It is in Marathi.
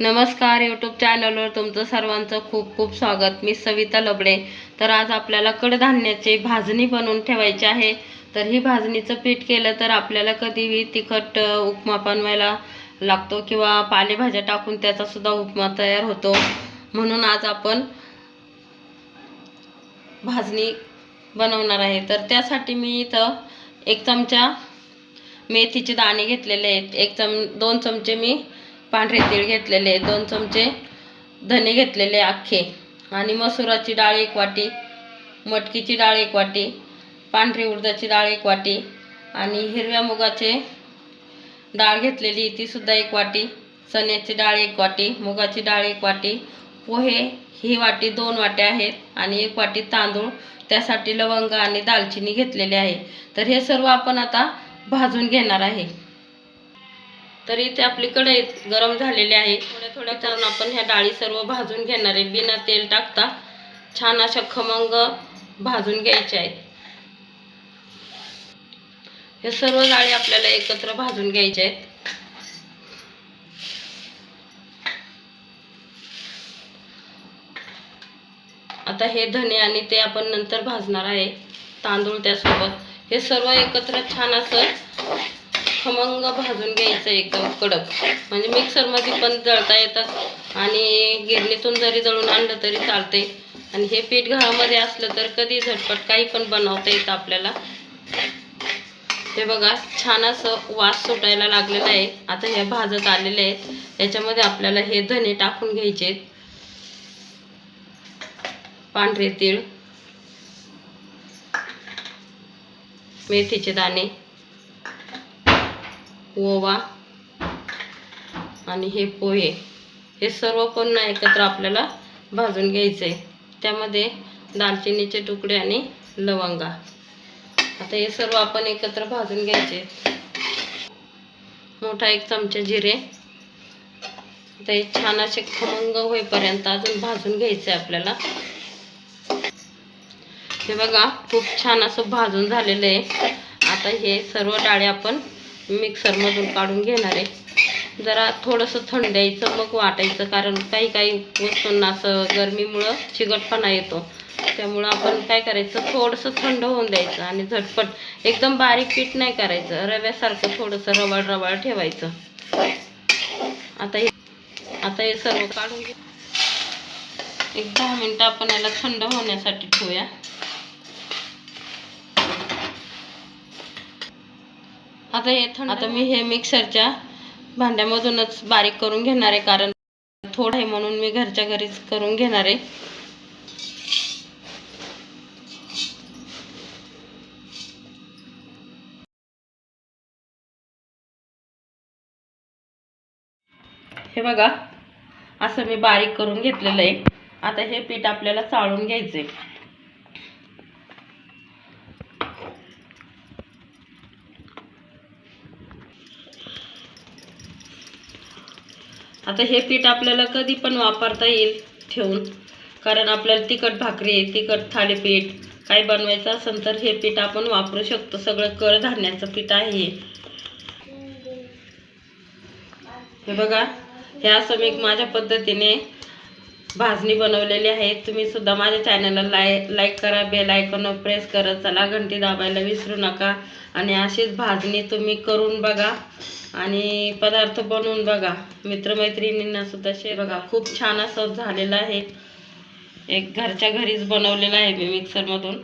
नमस्कार यूट्यूब चॅनलवर तुमचं सर्वांचं खूप खूप स्वागत. मी सविता लबडे. तर आज आपल्याला कडधान्याची भाजणी बनवून ठेवायची आहे. तर ही भाजणीचं पीठ केलं तर आपल्याला कधीही तिखट उपमा बनवायला लागतो किंवा पालेभाज्या टाकून त्याचासुद्धा उपमा तयार होतो. म्हणून आज आपण भाजणी बनवणार आहे. तर त्यासाठी मी इथं एक चमचा मेथीचे दाणे घेतलेले आहेत. एक चम दोन चमचे मी पांढरे तीळ घेतलेले दोन चमचे धने घेतलेले अख्खे आणि मसुराची डाळ एक वाटी मटकीची डाळ एक वाटी पांढरी उडदाची डाळ एक वाटी आणि हिरव्या मुगाचे डाळ घेतलेली ती सुद्धा एक वाटी चण्याची डाळ एक वाटी मुगाची डाळ एक वाटी. पोहे ही वाटी दोन वाट्या आहेत आणि एक वाटी तांदूळ त्यासाठी लवंग आणि दालचिनी घेतलेली आहे. तर हे सर्व आपण आता भाजून घेणार आहे. तर इथे आपली कढई गरम झालेली आहे. थोड्या थोड्या करून आपण ह्या डाळी सर्व भाजून घेणार आहे. बिना तेल टाकता छान अशा खमंग भाजून घ्यायच्या आहेत. हे सर्व डाळी आपल्याला एकत्र भाजून घ्यायच्या आहेत. आता हे धने आणि ते आपण नंतर भाजणार आहे तांदूळ त्यासोबत. हे सर्व एकत्र छान असं खमंग भाजून घ्यायचं एकदम कडक. म्हणजे मिक्सरमध्ये पण जळता येतात आणि गिरणीतून जरी जळून आणलं तरी चालते आणि हे पीठ घरामध्ये असलं तर कधी झटपट काही पण बनवता येतं आपल्याला. हे बघा छान असं वास सुटायला लागलेला आहे. आता हे भाजत आलेले आहेत. याच्यामध्ये आपल्याला हे धने टाकून घ्यायचे आहेत. पांढरे तीळ मेथीचे दाणे ओवा आणि हे पोहे हे सर्व पुन्हा एकत्र आपल्याला भाजून घ्यायचे. आहे त्यामध्ये दालचिनीचे तुकडे आणि लवंगा. आता हे सर्व आपण एकत्र भाजून घ्यायचे. मोठा एक चमचा जिरे. आता हे छान असे खमंग होईपर्यंत अजून भाजून घ्यायचे आपल्याला. हे बघा खूप छान असं भाजून झालेलं आहे. आता हे सर्व डाळे आपण मिक्सरमधून काढून घेणार आहे. जरा थोडंसं थंड द्यायचं मग वाटायचं कारण काही काही वस्तूंना असं गरमीमुळं चिकटपणा येतो. त्यामुळं आपण काय करायचं थोडंसं थंड होऊन द्यायचं आणि झटपट एकदम बारीक पीठ नाही करायचं रव्यासारखं थोडंसं रवळ रवळ ठेवायचं. आता हे आता हे सर्व काढून घे. एक दहा मिनटं आपण याला थंड होण्यासाठी ठेवूया. आता हे थंड आता मी हे मिक्सरच्या भांड्यामधूनच बारीक करून घेणार आहे कारण थोडं आहे म्हणून मी घरच्या घरीच करून घेणार आहे. हे बघा असं मी बारीक करून घेतलेलं आहे. आता हे पीठ आपल्याला चाळून घ्यायचंय. आता हे पीठ आपल्याला कधी पण वापरता येईल ठेवून. कारण आपल्याला तिखट भाकरी तिखट थालीपीठ काय बनवायचं असेल तर हे पीठ आपण वापरू शकतो. सगळं कडधान्याचं पीठ आहे हे. बघा हे असं मी माझ्या पद्धतीने भाजणी बनवलेली आहे. तुम्ही सुद्धा माझ्या चॅनलला लाय लाईक करा बेल आयकॉन प्रेस करत चला घंटी दाबायला विसरू नका. आणि अशीच भाजणी तुम्ही करून बघा. आणि पदार्थ बनवून बघा. मित्रमैत्रिणींना सुद्धा शेअर बघा. खूप छान असं झालेलं आहे. एक घरच्या घरीच बनवलेलं आहे मी मिक्सरमधून